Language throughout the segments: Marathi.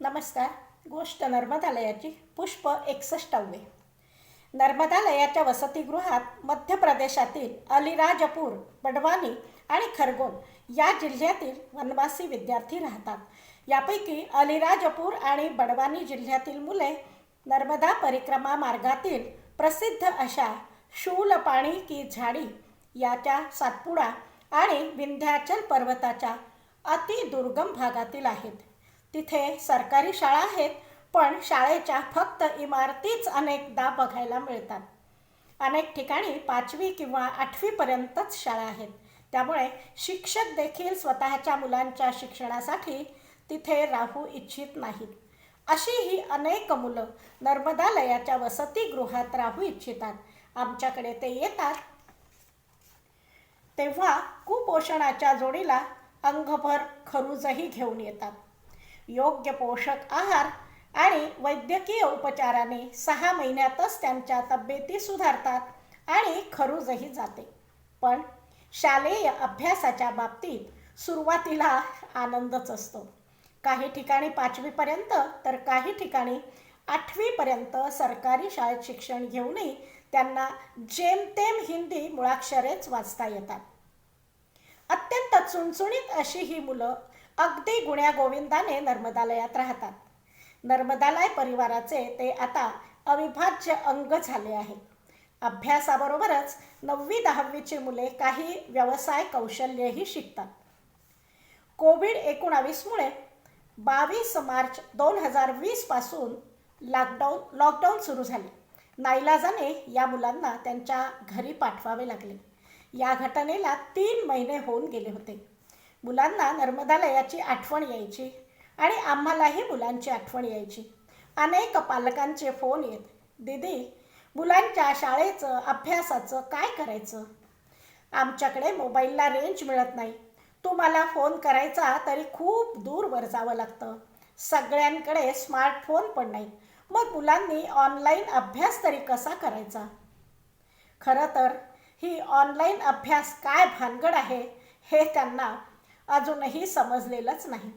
नमस्कार गोष्ट नर्मदालयाची पुष्प एकसष्टावे. नर्मदालयाच्या वसतिगृहात मध्य प्रदेशातील अलिराजपूर बडवानी आणि खरगोन या जिल्ह्यातील वनवासी विद्यार्थी राहतात. यापैकी अलिराजपूर आणि बडवानी जिल्ह्यातील मुले नर्मदा परिक्रमा मार्गातील प्रसिद्ध अशा शूल पाणी की झाडी याच्या सातपुडा आणि विंध्याचल पर्वताच्या अतिदुर्गम भागातील आहेत. तिथे सरकारी शाळा आहेत पण शाळेच्या फक्त इमारतीच अनेकदा बघायला मिळतात. अनेक ठिकाणी पाचवी किंवा आठवीपर्यंतच शाळा आहेत. त्यामुळे शिक्षक देखील स्वतःच्या मुलांच्या शिक्षणासाठी तिथे राहू इच्छित नाहीत. अशी ही अनेक मुलं नर्मदालयाच्या वसतिगृहात राहू इच्छितात. आमच्याकडे ते येतात. तेव्हा कुपोषणाच्या जोडीला अंगभर खरूजही घेऊन येतात. योग्य पोषक आहार आणि वैद्यकीय उपचाराने सहा महिन्यातच त्यांच्या तब्येती सुधारतात आणि खरूजही जाते. पण शालेय अभ्यासाच्या बाबतीत सुरुवातीला आनंदच असतो. काही ठिकाणी पाचवीपर्यंत तर काही ठिकाणी आठवीपर्यंत सरकारी शाळेत शिक्षण घेऊनही त्यांना जेमतेम हिंदी मुळाक्षरेच वाचता येतात. अत्यंत चुणचुणीत अशी ही मुलं अगदी गुण्या गोविंदाने नर्मदालयात राहतात. नर्मदालय परिवाराचे ते आता अविभाज्य अंग झाले आहे. अभ्यासाबरोबरच नववी दहावीची मुले काही व्यवसाय कौशल्यही शिकतात. कोविड एकोणावीसमुळे बावीस मार्च दोन हजार वीसपासून लॉकडाऊन लॉकडाऊन सुरू झाले. नाईलाजाने या मुलांना त्यांच्या घरी पाठवावे लागले. या घटनेला तीन महिने होऊन गेले होते. मुलांना नर्मदालयाची आठवण यायची आणि आम्हालाही मुलांची आठवण यायची. अनेक पालकांचे फोन येत दीदी मुलांच्या शाळेचं अभ्यासाचं काय करायचं? आमच्याकडे मोबाईलला रेंज मिळत नाही. तुम्हाला फोन करायचा तरी खूप दूरवर जावं लागतं. सगळ्यांकडे स्मार्टफोन पण नाही. मग मुलांनी ऑनलाईन अभ्यास तरी कसा करायचा? खरं तर ही ऑनलाईन अभ्यास काय भानगड आहे हे त्यांना अजूनही समजलेलंच नाही.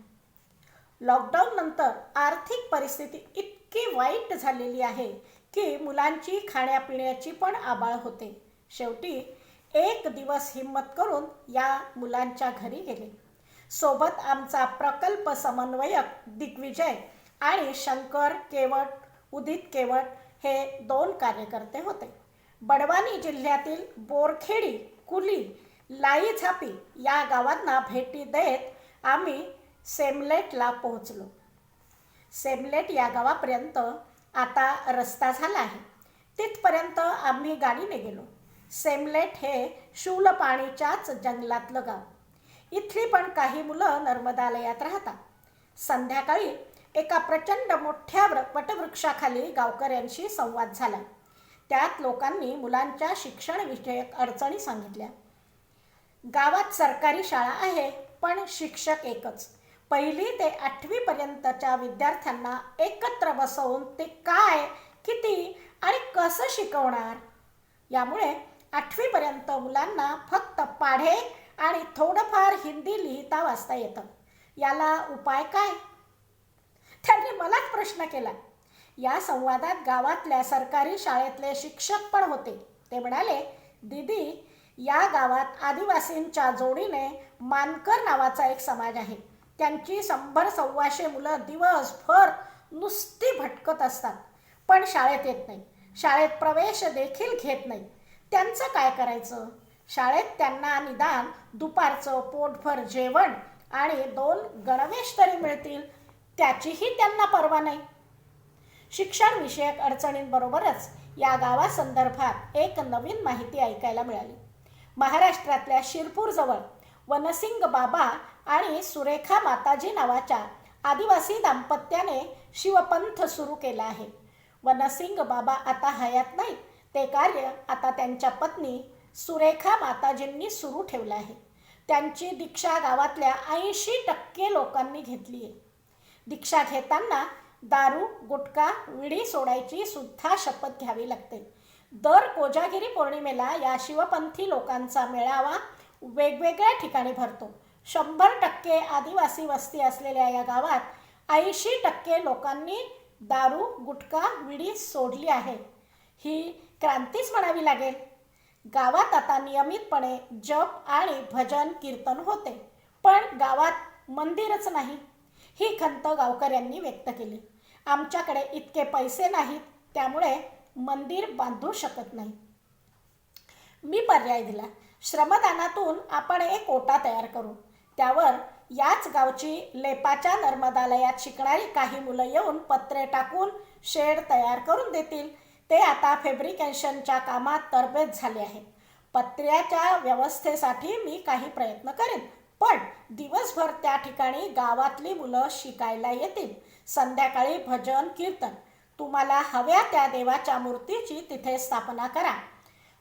लॉकडाऊन नंतर आर्थिक परिस्थिती इतकी वाईट झालेली आहे की मुलांची खाण्यापिण्याची पण आबाळ होते. शेवटी एक दिवस हिंमत करून या मुलांच्या घरी गेले. सोबत आमचा प्रकल्प समन्वयक दिग्विजय आणि शंकर केवट उदित केवट हे दोन कार्यकर्ते होते. बडवानी जिल्ह्यातील बोरखेडी कुली लाई झापी या गावांना भेटी देत आम्ही सेमलेटला पोहोचलो. सेमलेट या गावापर्यंत आता रस्ता झाला आहे. तिथपर्यंत आम्ही गाडीने गेलो. सेमलेट हे शूलपाणीच्याच जंगलातलं गाव. इथली पण काही मुलं नर्मदालयात राहतात. संध्याकाळी एका प्रचंड मोठ्या व्र वटवृक्षाखाली गावकऱ्यांशी संवाद झाला. त्यात लोकांनी मुलांच्या शिक्षणविषयक अडचणी सांगितल्या. गावात सरकारी शाळा आहे पण शिक्षक एकच. पहिली ते आठवीपर्यंतच्या विद्यार्थ्यांना एकत्र बसवून ते काय किती आणि कसं शिकवणार? यामुळे आठवीपर्यंत मुलांना फक्त पाढे आणि थोडंफार हिंदी लिहिता वाचता येतं. याला उपाय काय? त्यांनी मलाच प्रश्न केला. या संवादात गावातल्या सरकारी शाळेतले शिक्षक पण होते. ते म्हणाले दीदी या गावात आदिवासींच्या जोडीने मानकर नावाचा एक समाज आहे. त्यांची शंभर सव्वाशे मुलं दिवसभर नुसती भटकत असतात. पण शाळेत येत नाही. शाळेत प्रवेश देखील घेत नाही. त्यांचं काय करायचं? शाळेत त्यांना निदान दुपारचं पोटभर जेवण आणि दोन गणवेश तरी मिळतील त्याचीही त्यांना पर्वा नाही. शिक्षणविषयक अडचणींबरोबरच या गावासंदर्भात एक नवीन माहिती ऐकायला मिळाली. महाराष्ट्रातल्या शिरपूरजवळ वनसिंग बाबा आणि सुरेखा माताजी नावाच्या आदिवासी दाम्पत्याने शिवपंथ सुरू केला आहे. वनसिंग बाबा आता हयात नाही ते कार्य आता त्यांच्या पत्नी सुरेखा माताजींनी सुरू ठेवलं आहे. त्यांची दीक्षा गावातल्या ऐंशी टक्के लोकांनी घेतली आहे. दीक्षा घेताना दारू गुटखा विडी सोडायची सुद्धा शपथ घ्यावी लागते. दर कोजागिरी पौर्णिमेला या शिवपंथी लोकांचा मेळावा वेगवेगळ्या ठिकाणी भरतो. शंभर टक्के आदिवासी वस्ती असलेल्या या गावात ऐंशी टक्के लोकांनी दारू गुटखा विडी सोडली आहे. ही क्रांतीच म्हणावी लागेल. गावात आता नियमितपणे जप आणि भजन कीर्तन होते. पण गावात मंदिरच नाही. ही खंत गावकऱ्यांनी व्यक्त केली. आमच्याकडे इतके पैसे नाहीत. त्यामुळे मंदिर बांधू शकत नाही. मी पर्याय दिला. श्रमदानातून आपण एक ओटा तयार करू. त्यावर याच गावची लेपाच्या नर्मदालयात शिकणारी काही मुलं येऊन पत्रे टाकून शेड तयार करून देतील. ते आता फेब्रिकेशनच्या कामात तरबेज झाले आहेत. पत्र्याच्या व्यवस्थेसाठी मी काही प्रयत्न करेन पण दिवसभर त्या ठिकाणी गावातली मुलं शिकायला येतील. संध्याकाळी भजन कीर्तन तुम्हाला हव्या त्या देवाच्या मूर्तीची तिथे स्थापना करा.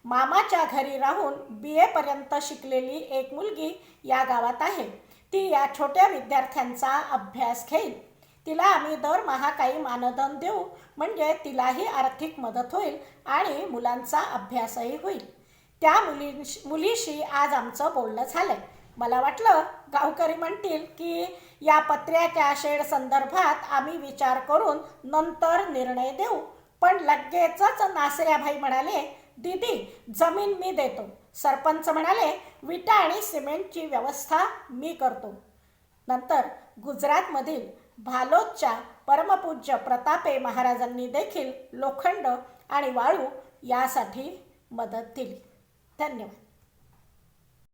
मामाच्या घरी राहून बी एपर्यंत शिकलेली एक मुलगी या गावात आहे. ती या छोट्या विद्यार्थ्यांचा अभ्यास घेईल. तिला आम्ही दरमहा काही मानधन देऊ म्हणजे तिलाही आर्थिक मदत होईल आणि मुलांचा अभ्यासही होईल. त्या मुलींशी मुलीशी आज आमचं बोलणं आहे मला वाटलं गावकरी म्हणतील की या पत्र्याच्या शेड संदर्भात आम्ही विचार करून नंतर निर्णय देऊ. पण लगेचच नासऱ्याभाई म्हणाले दीदी जमीन मी देतो. सरपंच म्हणाले विटा आणि सिमेंटची व्यवस्था मी करतो. नंतर गुजरातमधील भालोदच्या परमपूज्य प्रतापे महाराजांनी देखील लोखंड आणि वाळू यासाठी मदत दिली. धन्यवाद.